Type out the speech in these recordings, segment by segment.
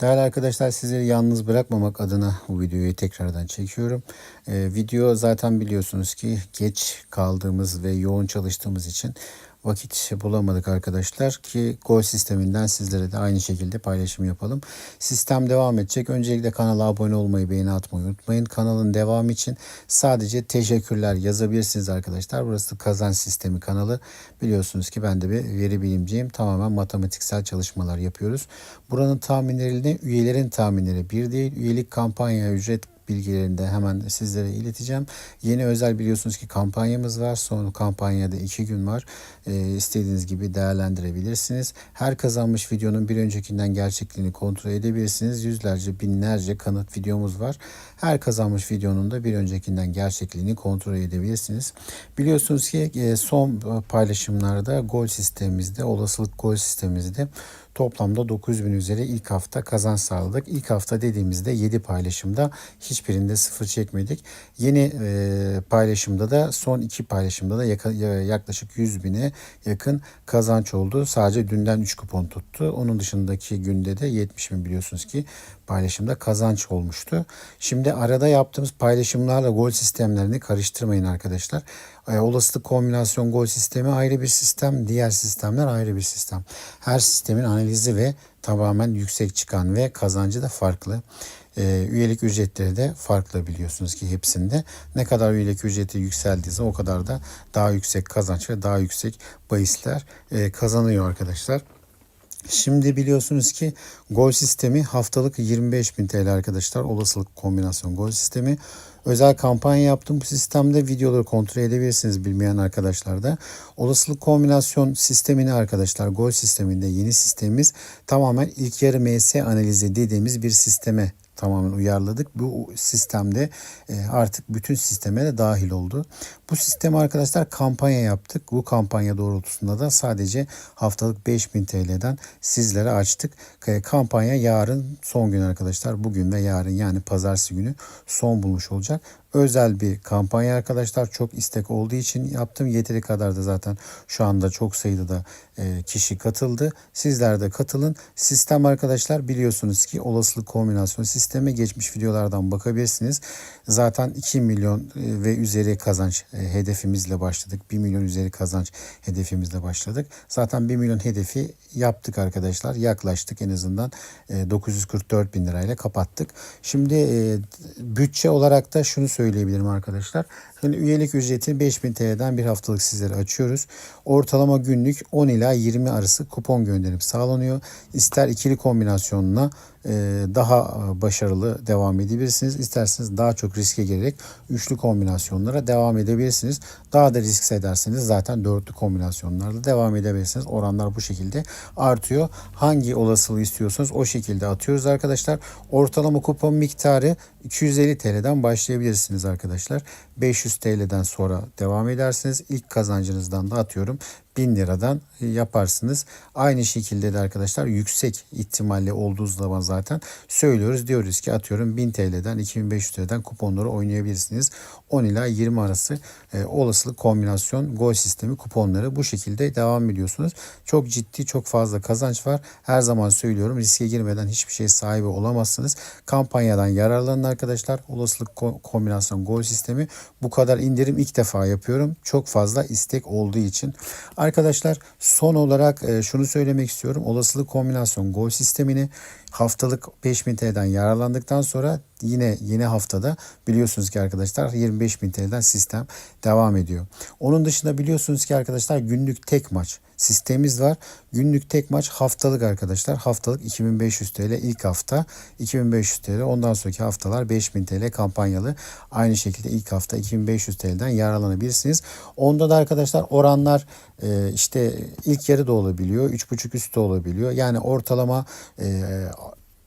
Değerli arkadaşlar sizleri yalnız bırakmamak adına bu videoyu tekrardan çekiyorum. Ee, video zaten biliyorsunuz ki geç kaldığımız ve yoğun çalıştığımız için vakit bulamadık arkadaşlar ki gol sisteminden sizlere de aynı şekilde paylaşım yapalım. Sistem devam edecek. Öncelikle kanala abone olmayı, beğeni atmayı unutmayın. Kanalın devamı için sadece teşekkürler yazabilirsiniz arkadaşlar. Burası kazanç sistemi kanalı. Biliyorsunuz ki ben de bir veri bilimciyim. Tamamen matematiksel çalışmalar yapıyoruz. Buranın tahminlerinde üyelerin tahminleri bir değil. Üyelik kampanya ücret bilgilerini de hemen sizlere ileteceğim. Yeni özel biliyorsunuz ki kampanyamız var. Son kampanyada iki gün var. Ee, istediğiniz gibi değerlendirebilirsiniz. Her kazanmış videonun bir öncekinden gerçekliğini kontrol edebilirsiniz. Yüzlerce, binlerce kanıt videomuz var. Her kazanmış videonun da bir öncekinden gerçekliğini kontrol edebilirsiniz. Biliyorsunuz ki e, son paylaşımlarda gol sistemimizde, olasılık gol sistemimizde Toplamda 9000 üzeri ilk hafta kazanç sağladık. İlk hafta dediğimizde 7 paylaşımda hiçbirinde sıfır çekmedik. Yeni e, paylaşımda da son 2 paylaşımda da yaka, yaklaşık 100 bine yakın kazanç oldu. Sadece dünden 3 kupon tuttu. Onun dışındaki günde de 70 bin biliyorsunuz ki paylaşımda kazanç olmuştu. Şimdi arada yaptığımız paylaşımlarla gol sistemlerini karıştırmayın arkadaşlar. E, olasılık kombinasyon gol sistemi ayrı bir sistem, diğer sistemler ayrı bir sistem. Her sistemin analizi ve tamamen yüksek çıkan ve kazancı da farklı. E, üyelik ücretleri de farklı biliyorsunuz ki hepsinde. Ne kadar üyelik ücreti yükseldiyse o kadar da daha yüksek kazanç ve daha yüksek bahisler e, kazanıyor arkadaşlar. Şimdi biliyorsunuz ki gol sistemi haftalık 25.000 TL arkadaşlar. Olasılık kombinasyon gol sistemi. Özel kampanya yaptım bu sistemde videoları kontrol edebilirsiniz bilmeyen arkadaşlar da. Olasılık kombinasyon sistemini arkadaşlar gol sisteminde yeni sistemimiz tamamen ilk yarı MS analizi dediğimiz bir sisteme tamamen uyarladık. Bu sistemde e, artık bütün sisteme de dahil oldu. Bu sistemi arkadaşlar kampanya yaptık. Bu kampanya doğrultusunda da sadece haftalık 5000 TL'den sizlere açtık. Kampanya yarın son gün arkadaşlar. Bugün ve yarın yani pazartesi günü son bulmuş olacak özel bir kampanya arkadaşlar. Çok istek olduğu için yaptım. Yeteri kadar da zaten şu anda çok sayıda da e, kişi katıldı. Sizler de katılın. Sistem arkadaşlar biliyorsunuz ki olasılık kombinasyon sistemi geçmiş videolardan bakabilirsiniz. Zaten 2 milyon e, ve üzeri kazanç e, hedefimizle başladık. 1 milyon üzeri kazanç hedefimizle başladık. Zaten 1 milyon hedefi yaptık arkadaşlar. Yaklaştık en azından 944 bin lirayla kapattık. Şimdi bütçe olarak da şunu söyleyebilirim arkadaşlar. Şimdi üyelik ücreti 5000 TL'den bir haftalık sizlere açıyoruz. Ortalama günlük 10 ila 20 arası kupon gönderim sağlanıyor. İster ikili kombinasyonla daha e, başarılı devam edebilirsiniz. İsterseniz daha çok riske girerek üçlü kombinasyonlara devam edebilirsiniz. Daha da risk ederseniz zaten dörtlü kombinasyonlarla devam edebilirsiniz. Oranlar bu şekilde artıyor. Hangi olasılığı istiyorsanız o şekilde atıyoruz arkadaşlar. Ortalama kupon miktarı 250 TL'den başlayabilirsiniz arkadaşlar. 500 TL'den sonra devam edersiniz. İlk kazancınızdan da atıyorum 1000 liradan yaparsınız. Aynı şekilde de arkadaşlar yüksek ihtimalle olduğu zaman zaten söylüyoruz. Diyoruz ki atıyorum 1000 TL'den 2500 TL'den kuponları oynayabilirsiniz. 10 ila 20 arası e, olasılık kombinasyon gol sistemi kuponları bu şekilde devam ediyorsunuz. Çok ciddi çok fazla kazanç var. Her zaman söylüyorum riske girmeden hiçbir şey sahibi olamazsınız. Kampanyadan yararlanın arkadaşlar. Olasılık ko- kombinasyon gol sistemi bu kadar indirim ilk defa yapıyorum. Çok fazla istek olduğu için. Arkadaşlar son olarak e, şunu söylemek istiyorum. Olasılık kombinasyon gol sistemini haftalık 5000 TL'den yararlandıktan sonra yine yeni haftada biliyorsunuz ki arkadaşlar 25.000 TL'den sistem devam ediyor. Onun dışında biliyorsunuz ki arkadaşlar günlük tek maç sistemimiz var. Günlük tek maç haftalık arkadaşlar. Haftalık 2500 TL ilk hafta 2500 TL ondan sonraki haftalar 5000 TL kampanyalı. Aynı şekilde ilk hafta 2500 TL'den yararlanabilirsiniz. Onda da arkadaşlar oranlar e, işte ilk yarı da olabiliyor. 3.5 üstü olabiliyor. Yani ortalama e,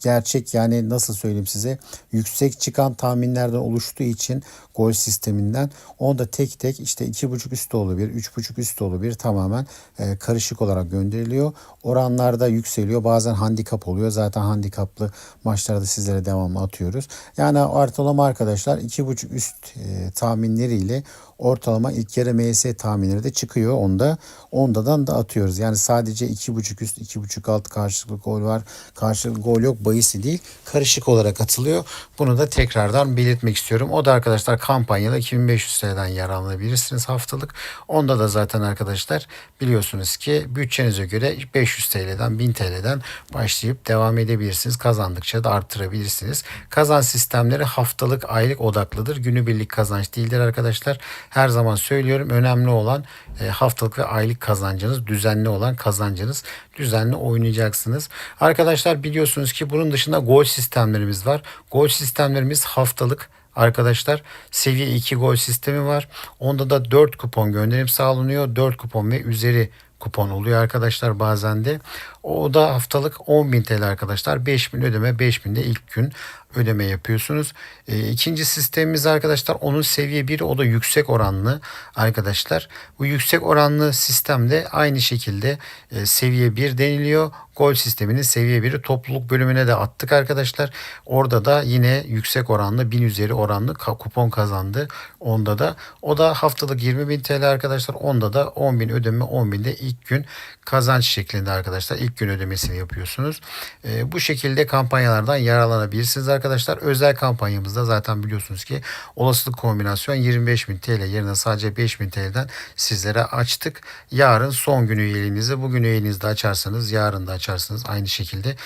gerçek yani nasıl söyleyeyim size yüksek çıkan tahminlerden oluştuğu için gol sisteminden onu da tek tek işte iki buçuk üstü olabilir, üç buçuk üstü olabilir tamamen e, karışık olarak gönderiliyor. Oranlarda yükseliyor. Bazen handikap oluyor. Zaten handikaplı maçlarda sizlere devamlı atıyoruz. Yani ortalama arkadaşlar iki buçuk üst e, tahminleriyle ortalama ilk yarı MS tahminleri de çıkıyor onda. Ondadan da atıyoruz. Yani sadece 2.5 üst 2.5 alt karşılıklı gol var. Karşılıklı gol yok bahisi değil. Karışık olarak atılıyor. Bunu da tekrardan belirtmek istiyorum. O da arkadaşlar kampanyada 2500 TL'den yararlanabilirsiniz haftalık. Onda da zaten arkadaşlar biliyorsunuz ki bütçenize göre 500 TL'den 1000 TL'den başlayıp devam edebilirsiniz. Kazandıkça da arttırabilirsiniz. Kazanç sistemleri haftalık, aylık odaklıdır. Günübirlik kazanç değildir arkadaşlar. Her zaman söylüyorum önemli olan e, haftalık ve aylık kazancınız, düzenli olan kazancınız. Düzenli oynayacaksınız. Arkadaşlar biliyorsunuz ki bunun dışında gol sistemlerimiz var. Gol sistemlerimiz haftalık Arkadaşlar seviye 2 gol sistemi var. Onda da 4 kupon gönderim sağlanıyor. 4 kupon ve üzeri kupon oluyor arkadaşlar bazen de. O da haftalık 10.000 TL arkadaşlar. 5000 ödeme 5000 de ilk gün ödeme yapıyorsunuz. E, ikinci sistemimiz arkadaşlar onun seviye 1 o da yüksek oranlı arkadaşlar. Bu yüksek oranlı sistemde aynı şekilde e, seviye 1 deniliyor. Gol sisteminin seviye 1'i topluluk bölümüne de attık arkadaşlar. Orada da yine yüksek oranlı 1000 üzeri oranlı kupon kazandı. Onda da o da haftalık 20.000 TL arkadaşlar. Onda da 10.000 ödeme 10.000'de ilk gün kazanç şeklinde arkadaşlar. ilk gün ödemesini yapıyorsunuz. E, bu şekilde kampanyalardan yararlanabilirsiniz arkadaşlar. Özel kampanyamızda zaten biliyorsunuz ki olasılık kombinasyon 25.000 TL yerine sadece 5.000 TL'den sizlere açtık. Yarın son günü üyeliğinizi bugün üyeliğinizde açarsanız yarın da açarsınız. Aynı şekilde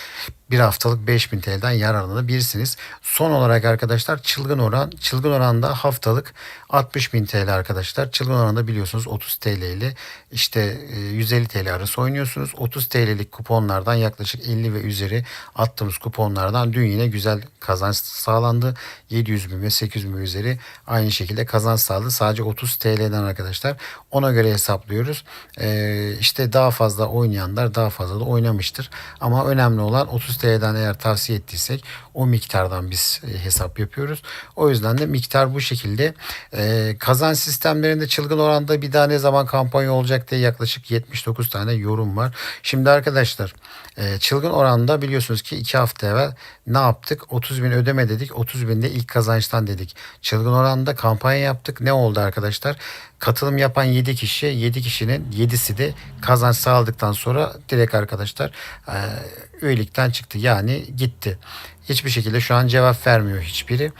bir haftalık 5000 TL'den yararlanabilirsiniz. Son olarak arkadaşlar çılgın oran. Çılgın oranda haftalık 60.000 TL arkadaşlar. Çılgın oranda biliyorsunuz 30 TL ile işte 150 TL arası oynuyorsunuz. 30 TL'lik kuponlardan yaklaşık 50 ve üzeri attığımız kuponlardan dün yine güzel kazanç sağlandı. 700 bin ve 800 bin üzeri aynı şekilde kazanç sağladı. Sadece 30 TL'den arkadaşlar. Ona göre hesaplıyoruz. Ee, işte daha fazla oynayanlar daha fazla da oynamıştır. Ama önemli olan 30 TL'den eğer tavsiye ettiysek o miktardan biz e, hesap yapıyoruz. O yüzden de miktar bu şekilde. E, kazanç sistemlerinde çılgın oranda bir daha ne zaman kampanya olacak diye yaklaşık 79 tane yorum var. Şimdi arkadaşlar e, çılgın oranda biliyorsunuz ki 2 hafta evvel ne yaptık? 30 bin ödeme dedik. 30 binde ilk kazançtan dedik. Çılgın oranda kampanya yaptık. Ne oldu arkadaşlar? Katılım yapan 7 kişi 7 kişinin 7'si de kazanç sağladıktan sonra direkt arkadaşlar üyelikten çıktı. Yani gitti. Hiçbir şekilde şu an cevap vermiyor hiçbiri.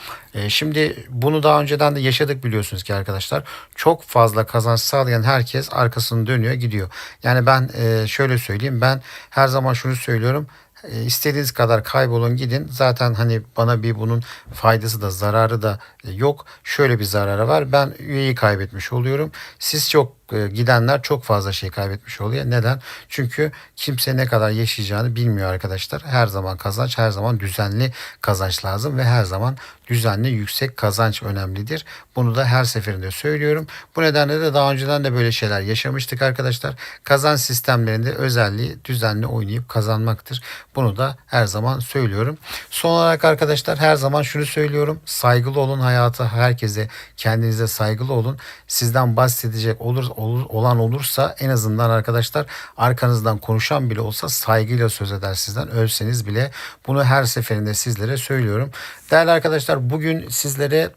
Şimdi bunu daha önceden de yaşadık biliyorsunuz ki arkadaşlar. Çok fazla kazanç sağlayan herkes arkasını dönüyor gidiyor. Yani ben şöyle söyleyeyim ben her zaman şunu söylüyorum. E, istediğiniz kadar kaybolun gidin. Zaten hani bana bir bunun faydası da zararı da yok. Şöyle bir zararı var. Ben üyeyi kaybetmiş oluyorum. Siz çok e, gidenler çok fazla şey kaybetmiş oluyor. Neden? Çünkü kimse ne kadar yaşayacağını bilmiyor arkadaşlar. Her zaman kazanç, her zaman düzenli kazanç lazım ve her zaman düzenli yüksek kazanç önemlidir. Bunu da her seferinde söylüyorum. Bu nedenle de daha önceden de böyle şeyler yaşamıştık arkadaşlar. Kazanç sistemlerinde özelliği düzenli oynayıp kazanmaktır. Bunu da her zaman söylüyorum. Son olarak arkadaşlar her zaman şunu söylüyorum. Saygılı olun hayata herkese kendinize saygılı olun. Sizden bahsedecek olur olur, olan olursa en azından arkadaşlar arkanızdan konuşan bile olsa saygıyla söz eder sizden. Ölseniz bile bunu her seferinde sizlere söylüyorum. Değerli arkadaşlar bugün sizlere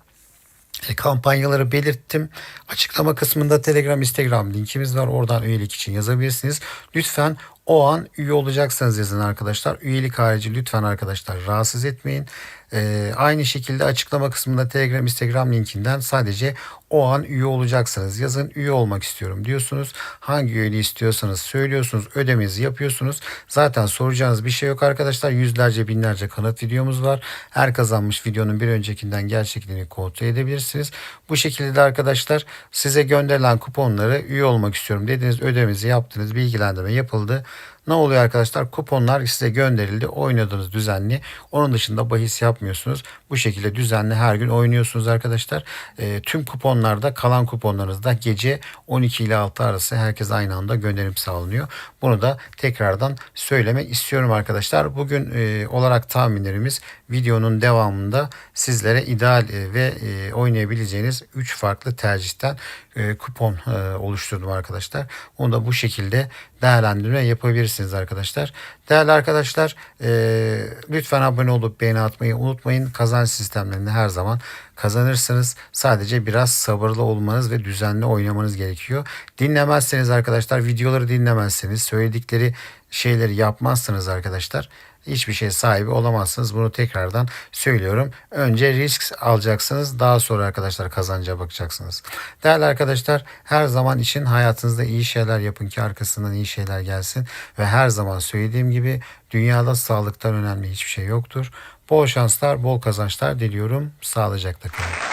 e, kampanyaları belirttim. Açıklama kısmında Telegram, Instagram linkimiz var. Oradan üyelik için yazabilirsiniz. Lütfen o an üye olacaksanız yazın arkadaşlar. Üyelik harici lütfen arkadaşlar rahatsız etmeyin. Ee, aynı şekilde açıklama kısmında Telegram, Instagram linkinden sadece o an üye olacaksanız yazın üye olmak istiyorum diyorsunuz. Hangi üyeliği istiyorsanız söylüyorsunuz. Ödemenizi yapıyorsunuz. Zaten soracağınız bir şey yok arkadaşlar. Yüzlerce binlerce kanıt videomuz var. Her kazanmış videonun bir öncekinden gerçekliğini kontrol edebilirsiniz. Bu şekilde de arkadaşlar size gönderilen kuponları üye olmak istiyorum dediniz. Ödemenizi yaptınız. Bilgilendirme yapıldı. Ne oluyor arkadaşlar? Kuponlar size gönderildi. Oynadınız düzenli. Onun dışında bahis yapmıyorsunuz. Bu şekilde düzenli her gün oynuyorsunuz arkadaşlar. E, tüm kuponlarda kalan kuponlarınızda gece 12 ile 6 arası herkes aynı anda gönderim sağlanıyor. Bunu da tekrardan söylemek istiyorum arkadaşlar. Bugün e, olarak tahminlerimiz videonun devamında sizlere ideal e, ve e, oynayabileceğiniz 3 farklı tercihten e, kupon e, oluşturdum arkadaşlar. Onu da bu şekilde değerlendirme yapabilirsiniz arkadaşlar. Değerli arkadaşlar e, lütfen abone olup beğeni atmayı unutmayın. Kazanç sistemlerinde her zaman kazanırsınız. Sadece biraz sabırlı olmanız ve düzenli oynamanız gerekiyor. Dinlemezseniz arkadaşlar videoları dinlemezseniz söyledikleri şeyleri yapmazsınız arkadaşlar hiçbir şey sahibi olamazsınız. Bunu tekrardan söylüyorum. Önce risk alacaksınız. Daha sonra arkadaşlar kazanca bakacaksınız. Değerli arkadaşlar her zaman için hayatınızda iyi şeyler yapın ki arkasından iyi şeyler gelsin. Ve her zaman söylediğim gibi dünyada sağlıktan önemli hiçbir şey yoktur. Bol şanslar, bol kazançlar diliyorum. Sağlıcakla kalın.